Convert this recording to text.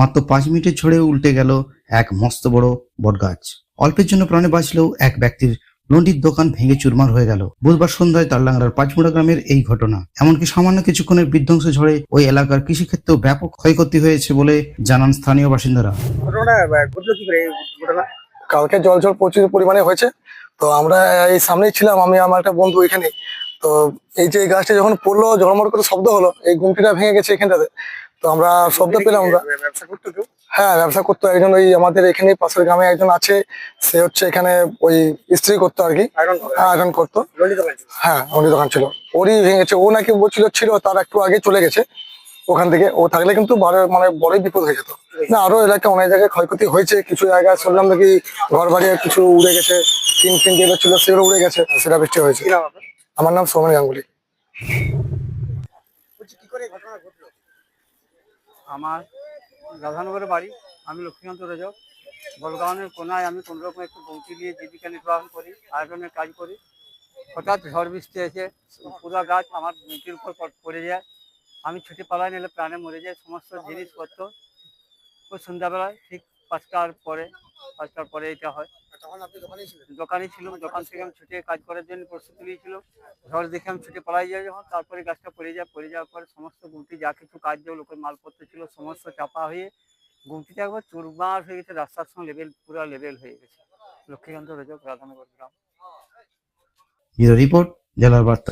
মাত্র পাঁচ মিনিটের ঝড়ে উল্টে গেল এক মস্ত বড় বটগাছ। অল্পের জন্য প্রাণে বাঁচলেও এক ব্যক্তির লন্ডির দোকান ভেঙে চুরমার হয়ে গেল। বুধবার সন্ধ্যায় তারলাঙ্গার পাঁচমুড়া গ্রামের এই ঘটনা। এমনকি সামান্য কিছুক্ষণের বিধ্বংস ঝড়ে ওই এলাকার কৃষিক্ষেত্রেও ব্যাপক ক্ষয়ক্ষতি হয়েছে বলে জানান স্থানীয় বাসিন্দারা। কালকে জল জল প্রচুর পরিমাণে হয়েছে। তো আমরা এই সামনেই ছিলাম, আমি, আমার একটা বন্ধু এখানে তো এই যে গাছটা যখন পড়ল, ঝড়মড় করে শব্দ হলো, এই গুমটিটা ভেঙে গেছে এখানটাতে। তো আমরা শব্দ পেলাম আমরা। ব্যবসা করতো হ্যাঁ ব্যবসা করতো। একজন ওই আমাদের এখানে পাশের গ্রামে একজন আছে সে হচ্ছে এখানে ওই স্ত্রী করতো আর কি। আয়রন আয়রন করতো। হ্যাঁ উনি দোকান ছিল। ওরই ভেঙেছে। ও নাকি বলছিল ছিল তার একটু আগে চলে গেছে ওখান থেকে। ও থাকলে কিন্তু মানে বড়ই বিপদ হয়ে যেত। না আরও এলাকা অনেক জায়গায় ক্ষয়ক্ষতি হয়েছে। কিছু জায়গায় শুনলাম নাকি ঘর বাড়ি কিছু উড়ে গেছে টিন ফিন যেগুলো ছিল সেগুলো উড়ে গেছে সেটা বৃষ্টি হয়েছে। আমার নাম সৌমেন গাঙ্গুলি। কি করে ঘটনা ঘটলো? আমার রাধানগরে বাড়ি, আমি লক্ষ্মীকান্ত রাজক। বলগাঁওয়ের কোনায় আমি কোনোরকম একটু বংশী নিয়ে জীবিকা নির্বাহ করি আয়রনের কাজ করি। হঠাৎ ঝড় বৃষ্টি এসে পুরা গাছ আমার মুটির উপর পড়ে যায়। আমি ছুটি পালাই নিলে প্রাণে মরে যায় সমস্ত জিনিসপত্র। ও সন্ধ্যাবেলায় ঠিক পাঁচটার পরে পাঁচটার পরে এটা হয়। তখন আপনি দোকানে ছিলাম দোকান থেকে আমি ছুটে কাজ করার জন্য প্রস্তুতি নিয়েছিলাম ঝড় দেখে আমি ছুটে পালাই যাই যখন তারপরে গাছটা পড়ে যায় পড়ে যাওয়ার পরে সমস্ত গুমটি যা কিছু কাজ যে লোকের মালপত্র ছিল সমস্ত চাপা হয়ে গুমটিটা একবার চুরমার হয়ে গেছে রাস্তার সঙ্গে লেভেল পুরো লেভেল হয়ে গেছে। লক্ষ্মীকান্ত রজক রাধানগর গ্রাম। রিপোর্ট জেলার বার্তা।